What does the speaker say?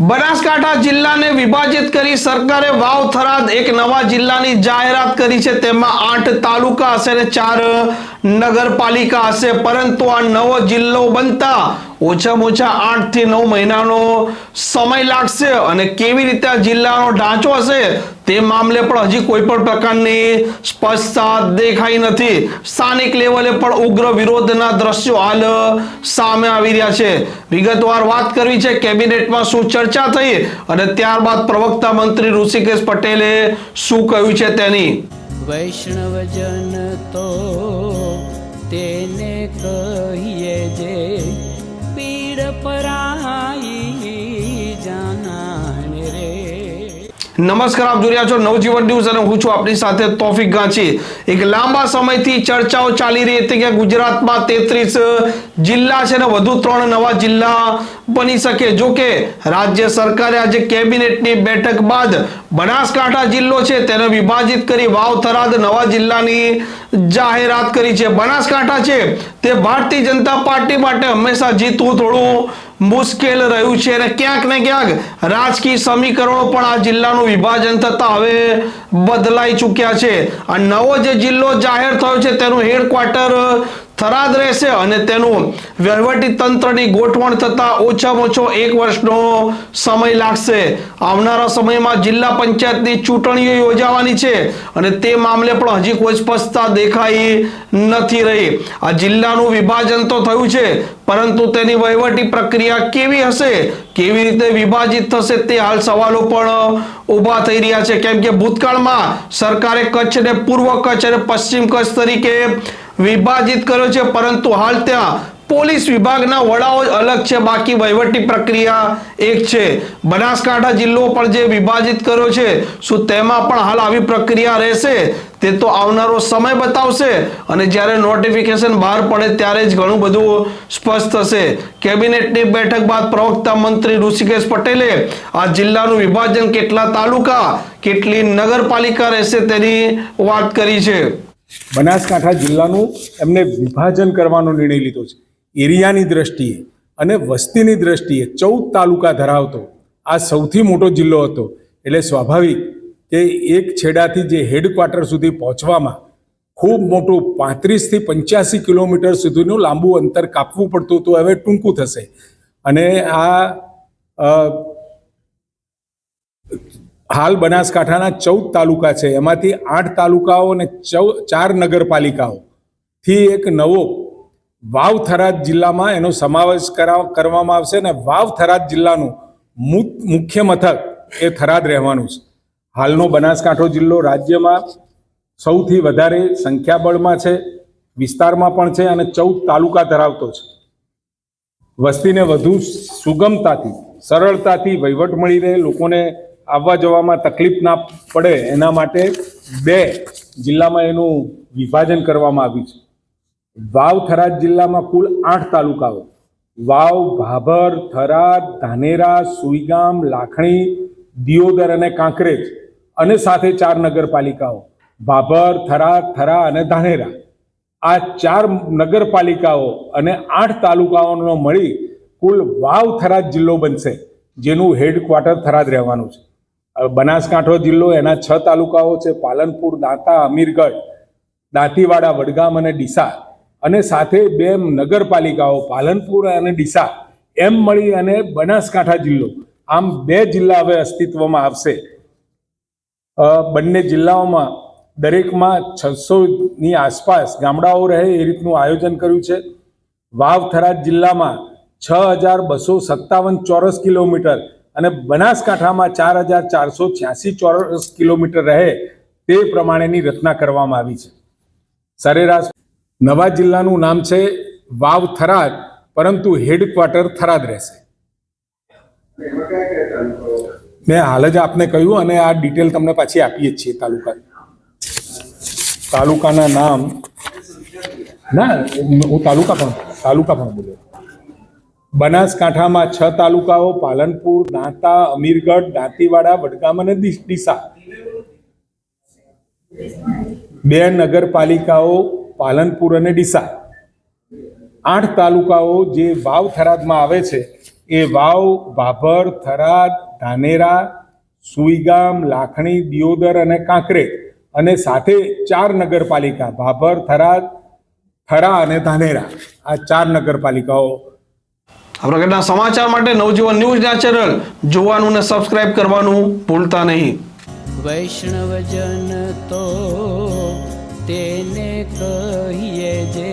બનાસકાંઠા જિલ્લાને વિભાજિત કરી સરકારે વાવ થરાદ એક નવા જિલ્લાની જાહેરાત કરી છે. તેમાં આઠ તાલુકા હશે અને ચાર નગરપાલિકા હશે. પરંતુ આ નવો જિલ્લો બનતા ઓછામાં ઓછા આઠથી નવ મહિનાનો સમય લાગશે અને કેવી રીતે આ જિલ્લાનો ઢાંચો હશે તે મામલે પણ હજી કોઈ પણ પ્રકારની સ્પષ્ટતા દેખાઈ નથી. સ્થાનિક લેવલે પણ ઉગ્ર વિરોધના દ્રશ્યો હાલ સામે આવી રહ્યા છે. વિગતવાર વાત કરવી છે, કેબિનેટમાં શું ચર્ચા થઈ અને ત્યારબાદ પ્રવક્તા મંત્રી ઋષિકેશ પટેલે શું કહ્યું છે તેની? વૈષ્ણવજન તો તેને કહીએ જે નમસ્કાર, આપ જોઈ રહ્યા છો નવજીવન ન્યૂઝ અને હું છું આપની સાથે તોફિક ગાંચી. એક લાંબા સમયથી ચર્ચાઓ ચાલી રહી હતી કે ગુજરાતમાં તેત્રીસ જિલ્લા છે ને વધુ ત્રણ નવા જિલ્લા બની શકે. જો કે રાજ્ય સરકારે આજે કેબિનેટની બેઠક બાદ બનાસકાંઠા જિલ્લો છે તેને વિભાજિત કરી વાવ થરાદ નવા જિલ્લાની જાહેરાત કરી છે. બનાસકાંઠા છે તે ભારતીય જનતા પાર્ટી માટે હંમેશા જીતવું થોડું મુશ્કેલ રહ્યું છે અને ક્યાંક ને ક્યાંક રાજકીય સમીકરણો પણ આ જિલ્લાનું વિભાજન થતા હવે બદલાઈ ચૂક્યા છે. આ નવો જે જિલ્લો જાહેર થયો છે, તેનું હેડક્વાર્ટર થરાદ રહેશે અને તેનું વહીવટી તંત્રની ગોઠવણ થતાં ઓછામાં ઓછો એક વર્ષનો સમય લાગશે. આવનારા સમયમાં જિલ્લા પંચાયતની ચૂંટણીઓ યોજાવાની છે અને તે મામલે પણ હજી કોઈ સ્પષ્ટતા દેખાઈ નથી રહી. આ જિલ્લાનું વિભાજન તો થયું છે, પરંતુ તેની વહીવટી પ્રક્રિયા કેવી હશે કેવી રીતે વિભાજિત થશે તે હાલ સવાલો પણ ઊભા થઈ રહ્યા છે. કેમ કે ભૂતકાળમાં સરકારે કચ્છને પૂર્વ કચ્છ અને પશ્ચિમ કચ્છ તરીકે વિભાજિત કર્યો છે, પરંતુ હાલ ત્યાં પોલીસ વિભાગના વડાઓ અલગ છે, બાકી વહીવટી પ્રક્રિયા એક છે. બનાસકાંઠા જિલ્લો પણ જે વિભાજિત કર્યો છે, શું તેમાં પણ હાલ આવી પ્રક્રિયા રહેશે? તે તો આવનારો સમય બતાવશે અને જ્યારે નોટિફિકેશન બહાર પડે ત્યારે જ ઘણું બધું સ્પષ્ટ થશે. કેબિનેટની બેઠક બાદ પ્રવક્તા મંત્રી ઋષિકેશ પટેલે આ જિલ્લાનું વિભાજન કેટલા તાલુકા, કેટલી નગરપાલિકા રહેશે તેની વાત કરી છે. બનાસકાંઠા જિલ્લાનું એમને વિભાજન કરવાનો નિર્ણય લીધો છે. એરિયાની દ્રષ્ટિએ અને વસ્તીની દ્રષ્ટિએ ચૌદ તાલુકા ધરાવતો આ સૌથી મોટો જિલ્લો હતો. એટલે સ્વાભાવિક કે એક છેડાથી જે હેડક્વાર્ટર સુધી પહોંચવામાં ખૂબ મોટું પાંત્રીસથી પંચ્યાસી કિલોમીટર સુધીનું લાંબુ અંતર કાપવું પડતું હતું, હવે ટૂંકું થશે. અને આ હાલ બનાસકાંઠાના ચૌદ તાલુકા છે. એમાંથી આઠ તાલુકાઓ અને ચૌ, ચાર નગરપાલિકાઓ. થી એક નવો વાવ થરાદ જિલ્લામાં એનો સમાવેશ કરાવ, કરવામાં આવશે અને વાવ થરાદ જિલ્લાનું મુખ્ય મથક એ થરાદ રહેવાનું છે. હાલનો બનાસકાંઠો જિલ્લો રાજ્યમાં સૌથી વધારે સંખ્યાબળમાં છે, વિસ્તારમાં પણ છે અને ચૌદ તાલુકા ધરાવતો છે. વસ્તીને વધુ સુગમતાથી, સરળતાથી વહીવટ મળી રહે, લોકોને આવવા જવામાં તકલીફ ના પડે, એના માટે બે જિલ્લામાં એનું વિભાજન કરવામાં આવ્યું છે. વાવ થરાદ જિલ્લામાં કુલ આઠ તાલુકાઓ. વાવ, ભાભર, થરાદ, ધાનેરા, સુઈગામ, લાખણી, દિયોદર અને કાંકરેજ અને સાથે ચાર નગરપાલિકાઓ. ભાભર, થરાદ, થરા અને ધાનેરા. આ ચાર નગરપાલિકાઓ અને આઠ તાલુકાઓનો મળી કુલ વાવ થરાદ જિલ્લો બનશે, જેનું હેડક્વાર્ટર થરાદ રહેવાનું છે. બનાસકાંઠો જિલ્લો, એના છ તાલુકાઓ છે, પાલનપુર, દાંતા, અમીરગઢ, દાંતીવાડા, વડગામ અને ડીસા. અને સાથે બે નગરપાલિકાઓ, પાલનપુર અને ડીસા, એમ મળી અને બનાસકાંઠા જિલ્લો. આમ બે જિલ્લા હવે અસ્તિત્વમાં આવશે. બંને જિલ્લાઓમાં દરેકમાં છસોની આસપાસ ગામડાઓ રહે એ રીતનું આયોજન કર્યું છે. વાવ થરાદ જિલ્લામાં છ હજાર બસો સત્તાવન ચોરસ કિલોમીટર અને બનાસકાંઠામાં ચાર હજાર ચારસો છ્યાસી ચોરસ કિલોમીટર રહે તે પ્રમાણેની રચના કરવામાં આવી છે. સરેરાશ નવા જિલ્લાનું નામ છે વાવ થરાદ, પરંતુ હેડક્વાર્ટર થરાદ રહેશે. મેં હાલ જ આપને કહ્યું અને આ ડિટેલ તમને પાછી આપીએ જ છીએ તાલુકા. તાલુકાના નામ. ના, હું તાલુકા પણ તાલુકા પણ બોલ્યો બનાસકાંઠામાં છ તાલુકાઓ, પાલનપુર, દાંતા, અમીરગઢ, દાંતીવાડા, વડગામ અને ડીસા. બે નગરપાલિકાઓ પાલનપુર અને ડીસા. આઠ તાલુકાઓ જે વાવ થરાદમાં આવે છે એ વાવ ભાભર થરાદ ધાનેરા સુઈગામ લાખણી દિયોદર અને કાંકરેજ અને સાથે ચાર નગરપાલિકા ભાભર થરાદ થરા અને ધાનેરા. આ ચાર નગરપાલિકાઓ. આ પ્રકારના સમાચાર માટે નવજીવન ન્યૂઝ ના ચેનલ જોવાનું ને સબસ્ક્રાઇબ કરવાનું ભૂલતા નહીં. વૈષ્ણવજન તો કહીએ જે